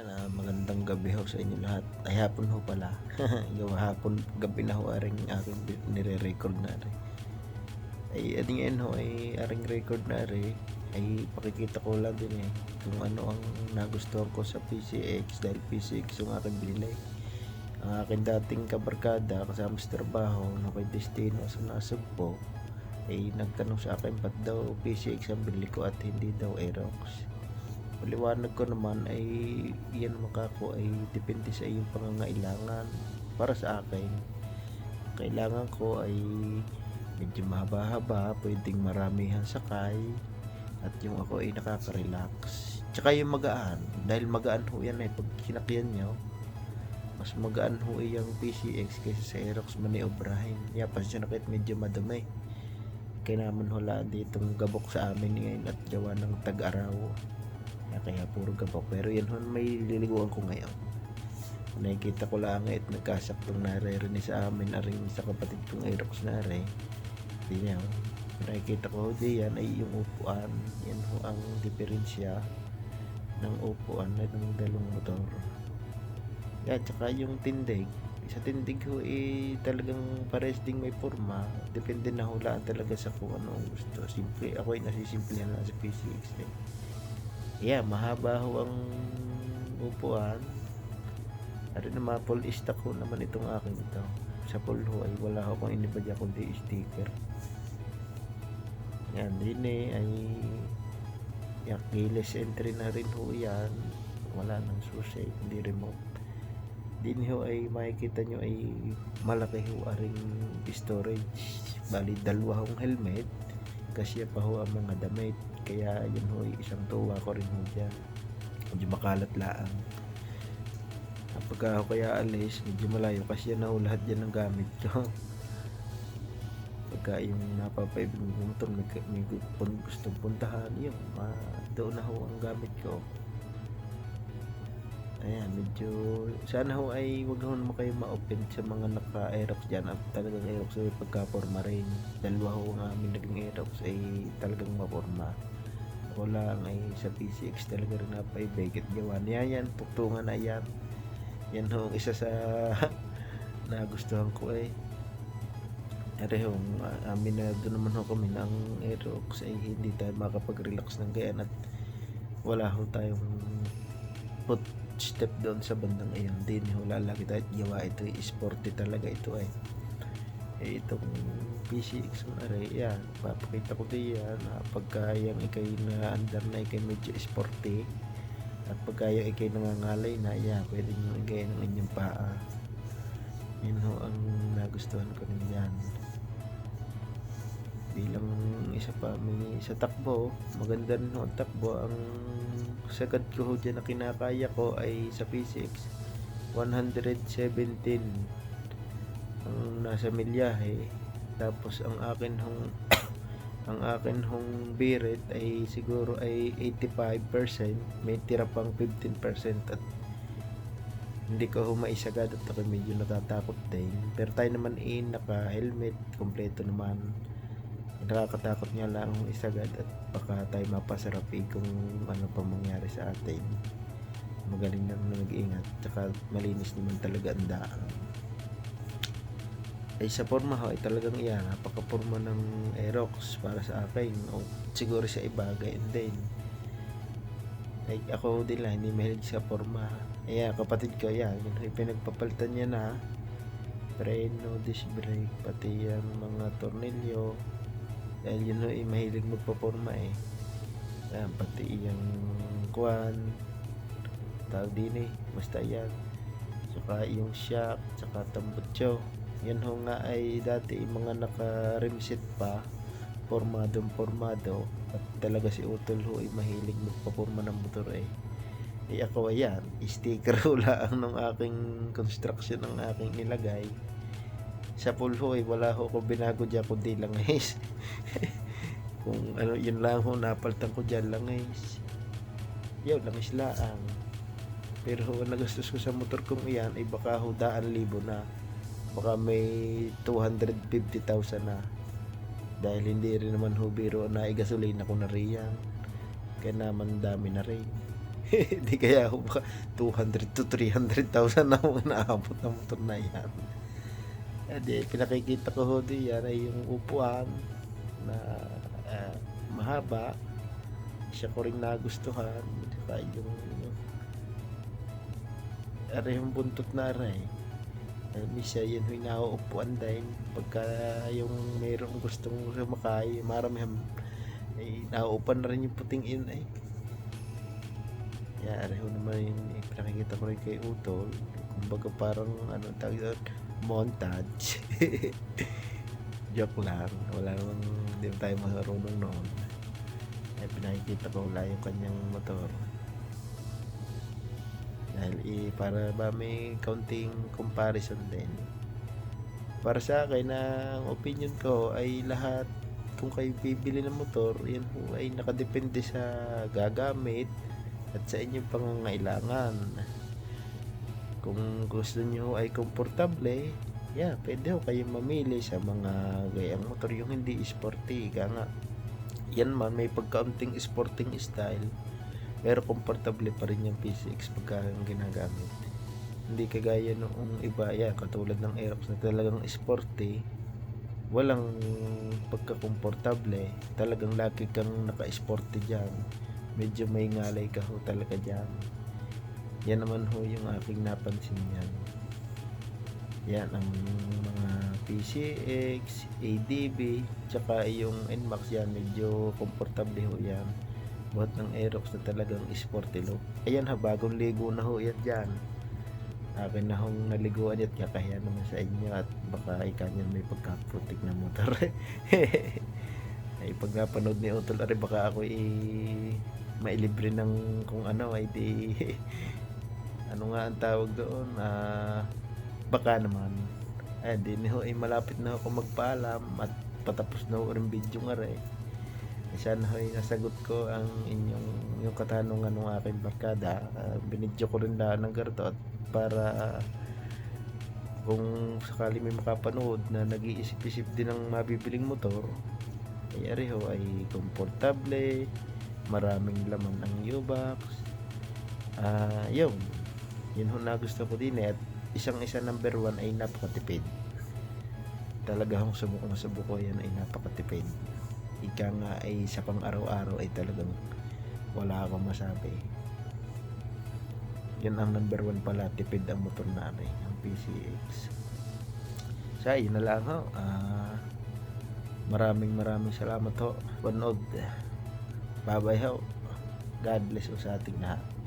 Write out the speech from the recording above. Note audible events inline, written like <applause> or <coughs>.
Yan, ah, magandang gabi ho sa inyo lahat. Ay hapon ho pala. <laughs> yung hapon, gabi na ho aring aking nire-record na rin. Ay ading yan ho ay aring record na rin. Ay pakikita ko lang din eh kung ano ang nagustuhan ko sa PCX dahil PCX yung aking binili. Ang aking dating kabarkada kasama sa trabaho no kay Destino sa Nasugpo ay nagtanong sa akin ba't daw PCX ang binili ko at hindi daw Aerox paliwanag ko naman ay yan makako ay depende sa iyong pangangailangan. Para sa akin kailangan ko ay medyo mahaba-haba pwedeng maramihan sakay at yung ako ay nakaka-relax. Tsaka yung magaan dahil magaan ho yan eh pag kinakyan nyo mas magaan ho yung PCX kaysa sa Aerox maniobrahin. Yeah, pasensya na kahit medyo madumi. Kaya naman hula ditong gabok sa amin ngayon at gawa ng tag-araw kaya, puro gabok. Pero yan hon may liliguan ko ngayon. Nakikita ko lang at nagkasaktong naririnig sa amin aring sa kapatid kong Aerox na rin. Hindi niya. oh. Nakikita ko diyan ay yung upuan. Yan ho ang diferensya ng upuan na ng dalong motor. Yan, tsaka yung tindig. Sa tindig ho eh talagang pares ding may forma. Depende na hulaan talaga sa kung ano ang gusto. Simple. Ako ay nasisimplihan lang sa PCX eh. Yeah, mahaba ho ang upuan. Ari na mga full stock ho naman itong akin ito. Sa full ho ay wala ho akong inibadya kundi sticker. Yan, din eh ay yung keyless entry na rin ho yan. Wala nang susi, hindi remote. Din ho ay makikita nyo ay malaki ho aring storage. Bali, dalawa hong helmet. Kasi pa ho ang mga damit. Kaya yun ho, isang tuwa ko rin ho dyan. Medyo makalat laang. Pagka ako kaya alis, medyo malayo kasi yan ho lahat yan ang gamit ko. <laughs> Pagka yung napapaibig ng motor, may, may gustong puntahan, yun, ma, doon na ho ang gamit ko. Ayan, medyo, sana ho ay wag ho naman kayo ma-open sa mga naka-aerox dyan at talagang aerox ay pagka-forma rin. Dalawa ho ang amin naging aerox ay talagang maporma. Ako lang ay sa PCX talaga rin napaibig at gawa niya yan, tuktungan na yan. Yan ho, isa sa <laughs> nagustuhan ko eh. Pero ho, amin na doon naman ho kami ng aerox ay hindi tayo makapag-relax ng gayan at wala ho tayong put step doon sa bandang iyon din ho lalaki tayo gawa ito eh, sporty talaga ito eh eh itong PCX mo rin. Yan papakita ko din yan. Ah, pagka yung ikay na under na ikay medyo sporty at pagka yung ikay nangangalay na yan pwede nyo igay ng inyong paa. Yun ho ang nagustuhan ko rin yan. Bilang isa pa may sa takbo maganda rin ho ang takbo. Ang sagad ko ho dyan na kinakaya ko ay sa P6 117 ang nasa milyahe tapos ang akin hong <coughs> ang akin hong birit ay siguro ay 85% may tira pang 15% at hindi ko ho maisagad at ako medyo natatakot din. Pero tayo naman eh naka helmet kompleto naman. Nakakatakot nga lang ang isagad at baka tayo mapasarapi kung ano pa mangyari sa atin. Magaling na nag-iingat tsaka malinis naman talaga ang daan ay sa forma ho ay talagang iyan napaka-forma ng Aerox para sa akin o siguro sa iba gayon din ay ako din lang hindi mahilig sa forma ay kapatid ko yan yun ho, pinagpapalitan niya na preno, disc brake pati yung mga tornilyo dahil yun ho, eh, mahilig magpaporma eh. Yan, pati yung kwan, tawag din eh, basta yan. Saka yung shock, saka tambutso. Yan ho nga ay dati mga naka-rimset pa, formadong formado. At talaga si Utol ho ay mahilig magpaporma ng motor eh. Eh ako ayan, sticker ho <laughs> lang ng aking construction ng aking nilagay sa pool ho eh, wala ho ko binago dyan kundi lang <laughs> guys kung ano yun lang ho napaltan ko dyan lang guys yun lang laang pero ho nagastos ko sa motor kong iyan ay baka ho daan libo na baka may 250,000 na dahil hindi rin naman ho biro na i-gasolina ko na rin yan kaya naman dami na rin <laughs> Di kaya ako baka 200 to 300,000 na ako naabot ng motor na yan. Eh di, pinakikita ko ho di yan ay yung upuan na ah, mahaba. Siya ko rin nagustuhan. Saka yung aray yung buntot na aray. Ay, siya yun yung nauupuan din. Pagka yung mayroong gustong sumakay, maramihan ay nauupan na rin yung puting in ay. Yeah, aray ho naman yung pinakikita ko rin kay Utol. Kumbaga parang ano tawag doon, montage. <laughs> Joke lang. Wala namang hindi tayo marunong noon. Ay pinakikita ko wala yung kanyang motor. Dahil eh, para ba may kaunting comparison din. Para sa akin, ang opinion ko ay lahat kung kayo bibili ng motor, yan po ay nakadepende sa gagamit at sa inyong pangangailangan. Kung gusto nyo ay komportable, yeah, pwede ho kayong mamili sa mga gayang motor yung hindi sporty. Kaya nga, yan man may pagkaunting sporting style pero komportable pa rin yung PCX pagka yung ginagamit. Hindi kagaya noong iba yan katulad ng Aerox na talagang sporty walang pagkakomportable talagang lagi kang naka-sporty dyan. Medyo may ngalay ka ho talaga dyan. Yan naman ho yung aking napansin yan. Yan ang mga PCX, ADB, tsaka yung NMAX yan, medyo komportable ho yan. Buhat ng Aerox na talagang sporty look. Ayan ha, bagong ligo na ho yan dyan. Akin na hong naliguan yan, kakahiya naman sa inyo at baka ikanyan may pagkaputik na motor. <laughs> ay pag napanood ni Utol, ari baka ako i mailibre ng kung ano ay di <laughs> ano nga ang tawag doon ah baka naman eh di ho ay malapit na ako magpaalam at patapos na ho rin video nga rin sana ho ay nasagot ko ang inyong yung katanungan ng aking barkada. Uh, binidyo ko rin na ng ganito at para kung sakali may makapanood na nag-iisip-isip din ng mabibiling motor ay ari ho ay komportable maraming laman ang U-box. Ah yun. Yun ho na gusto ko din at isang isa number one ay napakatipid. Talaga hong subukang subuko yan ay napakatipid ika nga ay sa pang araw-araw ay talagang wala akong masabi. Yan ang number one pala tipid ang motor na ano, eh, ang PCX sa yun na lang ho. Ah, maraming maraming salamat ho. Panood. Bye bye ho. God bless sa ating lahat